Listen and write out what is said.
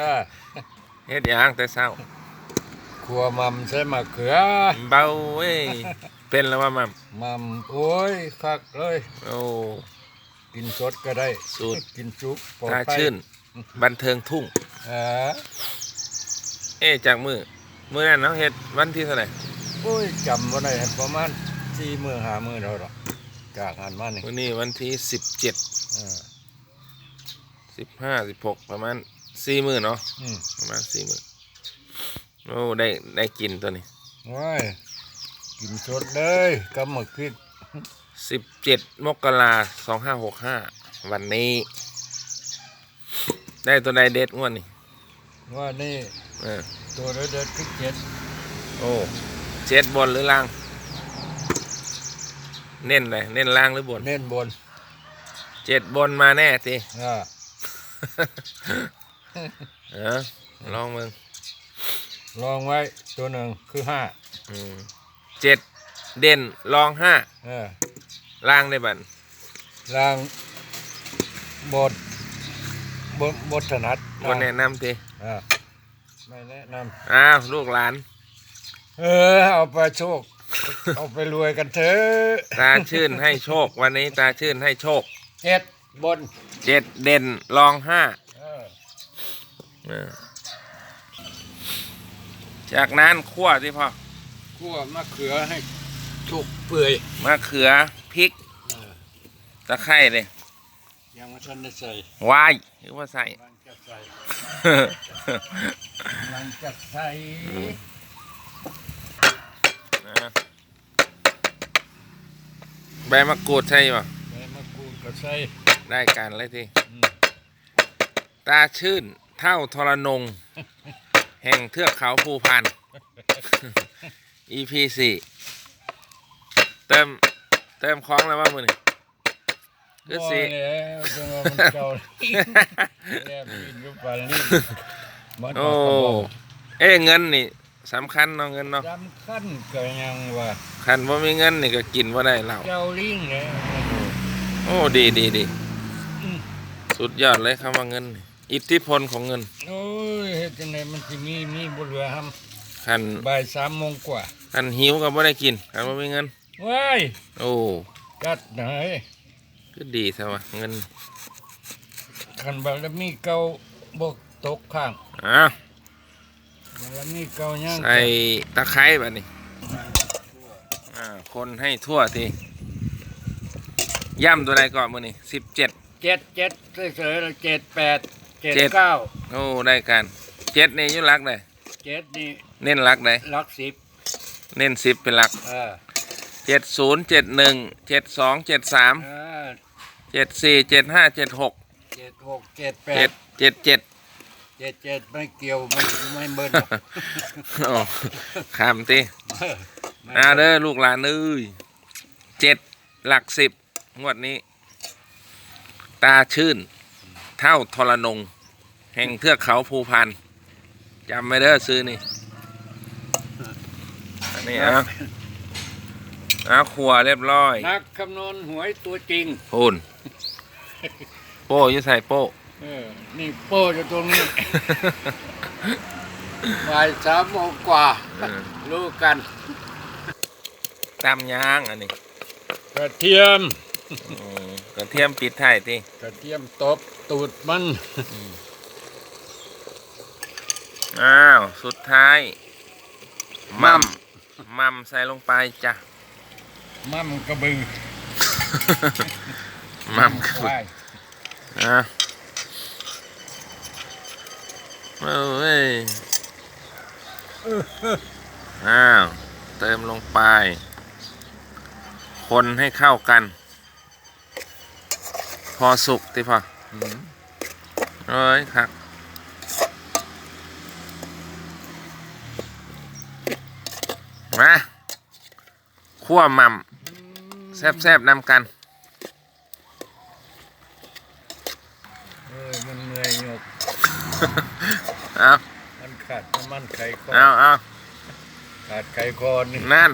เออเฮ็ดหยังแต่เช้าครัวมัมใส่มะเขือเบาเว้ยเป็นแล้วว่ามัมมัมโอ้ยคักเลยโอ้กินสดก็ได้สูตรกินซุปปลอดตาภัยชื่น บันเทิงทุ่ง เออเอ๊ะจากมือมือนั้นเนาะเฮ็ดวันที่เท่าไหร่โอ้ยจำว่าได้ประมาณสี่มือห้ามือเท่าหรอกจากหันมานี่วันนี้วันที่สิบเจ็ดเออสิบห้าสิบหกประมาณ สี่มือเนาะอืมประมาณสี่มือโอ้ได้ได้กินตัวนี้ว้ายกินสดเลยกำมะพริกสิบเจ็ดมกราสองห้าหกห้าวันนี้ ได้ตัวใดเด็ดงวดนี่ว่านี่เออตัวเด็ดๆคือเจ็ดโอ้เจ็ดบนหรือล่าง เน้นเลยเน้นล่างหรือบนเน้นบนเจ็ดบนมาแน่ทีอ่า เออลองมึงลองไว้ตัวหนึ่งคือห้าอืมเจ็ดเด่นลองห้าเออล่างได้บันลางบทบทบทถนัดบนแนะนำทีอ่าไม่แนะนอ้าวลูกหลานำเออ เอาไปโชค เอาไปรวยกันเถอะตาชื่นให้โชค วันนี้ตาชื่นให้โชคเจ็ดบนเจ็ดเด่นลองห้าเออเออ จากนั้นคั่วที่พ่อคั่วมะเขือให้สุกเปื่อยมะเขือพริกเออตะไคร้เลยยังไม่ทันได้ใส่วายหรือว่าใส่มันจะใส่มันจะใส่นะใบมะกรูดใช่ป่ะใบมะกรูดก็ใส่ได้การเลยทีอืมตาชื่น เท่าทรนง แห่งเทือกเขาภูพาน EP สี่เติมเติมคล้องแล้วว่ามือนี่คือสี่บ่แล้วจังว่ามันเก่าแย่บินอยู่ปานนี้มันโอ้กกระบอกเอ้เงินนี่สำคัญเนาะเงินเนาะสำคัญก็ยังว่าคันว่ามีเงินนี่ก็กินว่าได้เหล้าเจ้าลิงเนี่ยโอ้ดีดีดีอืมสุดยอดเลยคำว่าเงินนี่ อิทธิพลของเงินโอ้ยเฮ็ดจังไดมันสิมีมีบ่เหลือหำคันบ่ายสามโมงกว่าคันหิวก็บ่ได้กินคันว่ามีเงิน ว้ายโอ้กัดไหนก็ดีใช่ไหมเงินคันบารมีเก่าบ่ตกข้างอ้าวบารมีเก่ายังใส่ตะไคร้แบบนี้อ่าคนให้ทั่วทีย่ำตัวใดก่อนมือนี่สิบเจ็ดเจ็ดเจ็ดเฉยๆแล้วเจ็ดแปด เจ็ดเจ็ด เก้าโอ้ได้กันเจ็ดนี่อยุรักเลยเจ็ดนี่เน้นรักเลยหลักสิบเน้นสิบเป็นหลักเออเจ็ดศูนย์เจ็ดหนึ่งเจ็ดสองเจ็ดสามเออเจ็ดสี่เจ็ดห้าเจ็ดหกเจ็ดหกเจ็ดแปเจ็ดดเจ็ดเจ็ดเจ็ดเจ็ดไม่เกี่ยวไม่ไม่เบิ้ลหรอกโอ้คำตีเออไม่อาเด้อลูกหลานเอ้ยเจ็ดหลักสิบงวดนี้ ตาชื่น เท่าทรนง แห่งเทือกเขาภูพานจำไม่เด้อซื้อนี่อันนี้เอาเอาขัวเรียบร้อยนักคำนวณหวยตัวจริงพูนโป้อยุใส่โป้เออนี่โป้อยู่ตรงนี้บ่ายสามโมงกว่าเออรู้กันตามยางอันนี้กระเทียมอืม กระเทียมปิดท้ายที่กระเทียมตบตูดมัน อ้าว สุดท้ายมัมมัมใส่ลงไปจ้ะมั่มกระบือมัมคือควายอะเอาเว้ยอ้าว เติมลงไป คนให้เข้ากัน พอสุกติพออืมเอ้ยครับมาขั้วหม่ำแซบๆนำกันเออมันเหนื่อยหยกเอามันขาดน้ำมันไข่คอเอาเอาขาดไข่คอนี่นั่น